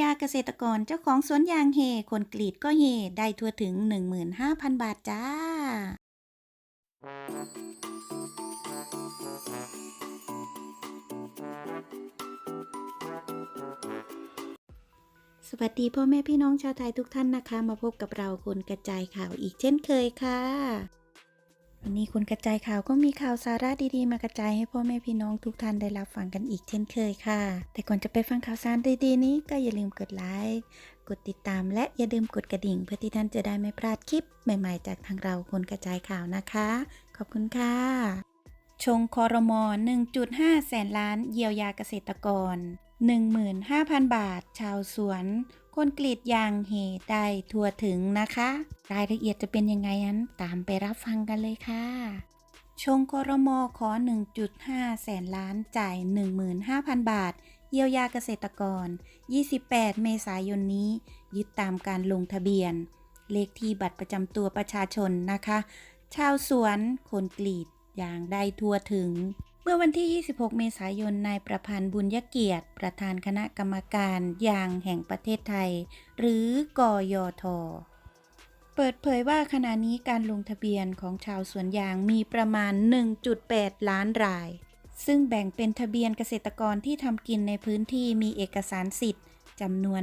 ยาเกษตรกรเจ้าของสวนยางเฮ คนกรีดก็เฮ ได้ทั่วถึง 15,000 บาทจ้า สวัสดีพ่อแม่พี่น้องชาวไทยทุกท่านนะคะ มาพบกับเราคนกระจายข่าวอีกเช่นเคยค่ะ วันนี้คนกระจายข่าวก็มีข่าวสาระดีๆ มากระจายให้พ่อแม่พี่น้องทุกท่านได้รับฟังกันอีกเช่นเคยค่ะ แต่ก่อนจะไปฟังข่าวสารดีๆ นี้ก็อย่าลืมกดไลค์กดติดตามและอย่าลืมกดกระดิ่ง เพื่อที่ท่านจะได้ไม่พลาดคลิปใหม่ ๆ จากทางเราคนกระจายข่าวนะคะ ขอบคุณค่ะ ชงคอรมอ1.5 แสนล้านเยียวยาเกษตรกร 15,000 บาท ชาวสวน คนกรีดยางเฮได้ทั่วถึงนะคะ รายละเอียดจะเป็นยังไงนั้นตามไปรับฟังกันเลยค่ะ ชงคอรมอขอ 1.5 แสนล้านจ่าย 15,000 บาท เยียวยาเกษตรกร 28 เมษายนนี้ ยึดตามการลงทะเบียน เลขที่บัตรประจำตัวประชาชนนะคะ ชาวสวนคนกรีดยางได้ทั่วถึง เมื่อวันที่ 26 เมษายน นายประพันธ์บุญยเกียรติ ประธานคณะกรรมการยางแห่งประเทศไทย หรือกยท เปิดเผยว่าขณะนี้การลงทะเบียนของชาวสวนยางมีประมาณ 1.8 ล้านราย ซึ่งแบ่งเป็นทะเบียนเกษตรกรที่ทำกินในพื้นที่มีเอกสารสิทธิ์จำนวน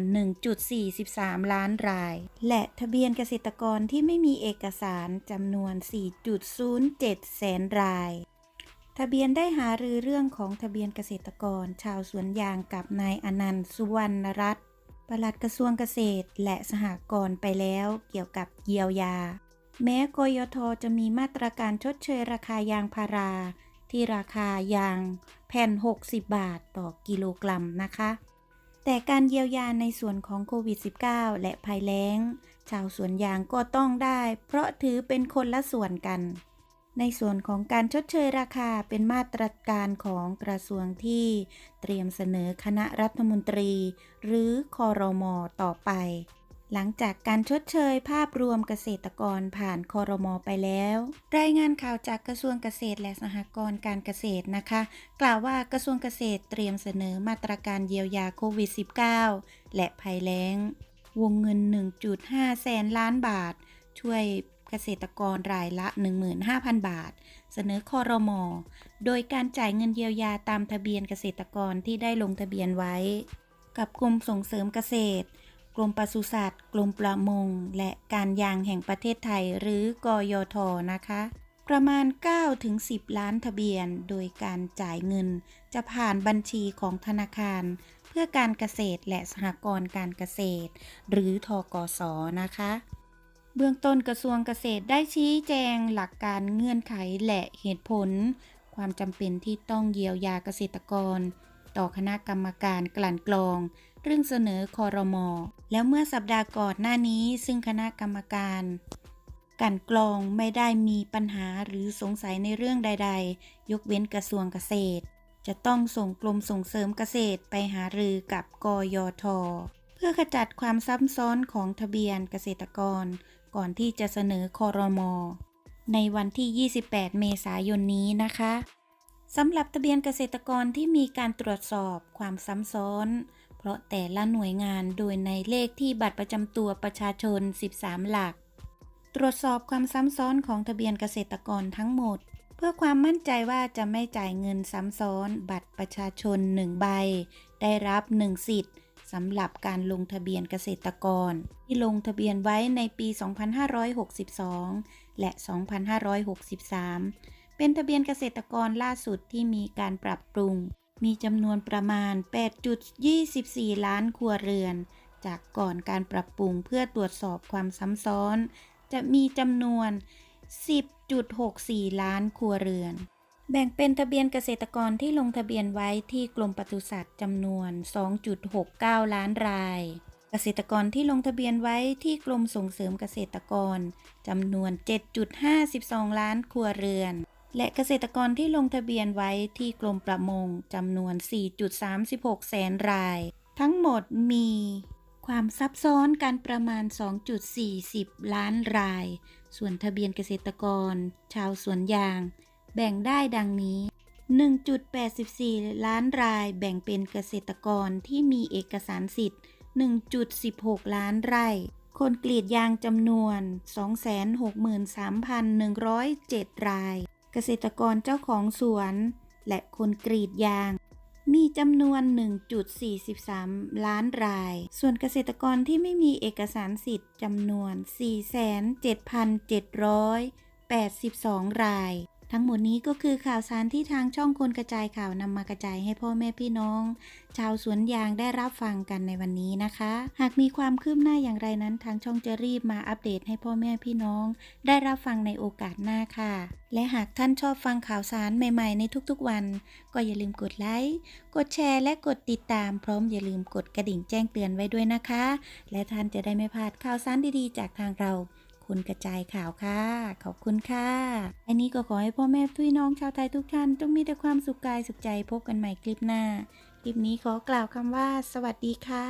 1.43 ล้านราย และทะเบียนเกษตรกรที่ไม่มีเอกสารจำนวน 4.07 แสนราย ทะเบียนได้หารือเรื่องของทะเบียนเกษตรกร ชาวสวนยางกับนายอนันต์สุวรรณรัตน์ปลัดกระทรวงเกษตรและสหกรณ์ไปแล้วเกี่ยวกับเยียวยา แม้กยทจะมีมาตรการชดเชยราคายางพารา ที่ราคายางแผ่น 60 บาทต่อกิโลกรัมนะคะ แต่การเยียวยาในส่วนของโควิด -19 และภัยแล้ง ชาวสวนยางก็ต้องได้ เพราะถือเป็นคนละส่วนกัน ในส่วนของการชดเชยราคาเป็นมาตรการของกระทรวงที่เตรียมเสนอคณะรัฐมนตรี หรือคอรมอต่อไป หลังจากการชดเชยภาพรวมเกษตรกรผ่านคอรมอไปแล้ว รายงานข่าวจากกระทรวงเกษตรและสหกรณ์การเกษตรนะคะ กล่าวว่ากระทรวงเกษตรเตรียมเสนอมาตรการเยียวยาโควิด -19 และภัยแล้ง วงเงิน 1.5 แสนล้านบาทช่วย เกษตรกรรายละ 15,000 บาท เสนอคอรมอโดยการจ่ายเงินเยียวยาตามทะเบียนเกษตรกรที่ได้ลงทะเบียนไว้ กับกรมส่งเสริมเกษตร กรมปศุสัตว์ กรมประมง และการยางแห่งประเทศไทยหรือกยทนะคะ ประมาณ 9-10 ล้านทะเบียน โดยการจ่ายเงิน จะผ่านบัญชีของธนาคารเพื่อการเกษตรและสหกรณ์การเกษตร หรือทกสนะคะ เบื้องต้นกระทรวงเกษตรได้ชี้แจงหลักการเงื่อนไขและเหตุผล ความจำเป็นที่ต้องเยียวยาเกษตรกร ต่อคณะกรรมการกลั่นกรอง เรื่องเสนอคอรมอแล้วเมื่อสัปดาห์ก่อนหน้านี้ ซึ่งคณะกรรมการกลั่นกรองไม่ได้มีปัญหาหรือสงสัยในเรื่องใด ๆ ยกเว้นกระทรวงเกษตร จะต้องส่งกรมส่งเสริมเกษตรไปหารือกับกยท เพื่อขจัดความซับซ้อนของทะเบียนเกษตรกร ก่อนที่จะเสนอคอรมอในวันที่ 28 เมษายนนี้นะคะสำหรับทะเบียนเกษตรกรที่มีการตรวจสอบความซ้ำซ้อน เพราะแต่ละหน่วยงานโดยในเลขที่บัตรประจำตัวประชาชน 13 หลัก ตรวจสอบความซ้ำซ้อนของทะเบียนเกษตรกรทั้งหมด เพื่อความมั่นใจว่าจะไม่จ่ายเงินซ้ำซ้อน บัตรประชาชน 1 ใบ ได้รับ 1 สิทธิ์ สำหรับการลงทะเบียนเกษตรกร ที่ลงทะเบียนไว้ในปี 2562 และ 2563 เป็นทะเบียนเกษตรกรล่าสุดที่มีการปรับปรุง มีจำนวนประมาณ 8.24 ล้านครัวเรือน จากก่อนการปรับปรุงเพื่อตรวจสอบความซ้ำซ้อน จะมีจำนวน 10.64 ล้านครัวเรือน แบ่งเป็นทะเบียนเกษตรกรที่ลงทะเบียนไว้ที่กรมปศุสัตว์จำนวน 2.69 ล้านราย เกษตรกรที่ลงทะเบียนไว้ที่กรมส่งเสริมเกษตรกรจำนวน 7.52 ล้านครัวเรือน และเกษตรกรที่ลงทะเบียนไว้ที่กรมประมงจำนวน 4.36 แสนราย ทั้งหมดมีความซับซ้อนการประมาณ 2.40 ล้านราย ส่วนทะเบียนเกษตรกร ชาวสวนยาง แบ่งได้ดังนี้ 1.84 ล้านรายแบ่งเป็นเกษตรกรที่มีเอกสารสิทธิ์ 1.16 ล้านไร่ คนกรีดยางจำนวน 263,107 ราย เกษตรกรเจ้าของสวน และคนกรีดยางมีจำนวน 1.43 ล้านราย ส่วนเกษตรกรที่ไม่มีเอกสารสิทธิ์จำนวน 47,782 ราย ทั้งหมดนี้ก็คือข่าวสารที่ทางช่องคนกระจายข่าวนำมากระจายให้พ่อแม่พี่น้อง ชาวสวนยางได้รับฟังกันในวันนี้นะคะ หากมีความคืบหน้าอย่างไรนั้น ทางช่องจะรีบมาอัปเดตให้พ่อแม่พี่น้อง ได้รับฟังในโอกาสหน้าค่ะ และหากท่านชอบฟังข่าวสารใหม่ ๆ ในทุกๆวัน ก็อย่าลืมกดไลค์กดแชร์และกดติดตามพร้อมอย่าลืมกดกระดิ่งแจ้งเตือนไว้ด้วยนะคะ และท่านจะได้ไม่พลาดข่าวสารดีๆ จากทางเรา คุณกระจายข่าวค่ะ ขอบคุณค่ะ อันนี้ก็ขอให้พ่อแม่พี่น้องชาวไทยทุกท่านต้องมีแต่ความสุขกายสุขใจพบกันใหม่คลิปหน้า คลิปนี้ขอกล่าวคำว่า สวัสดีค่ะ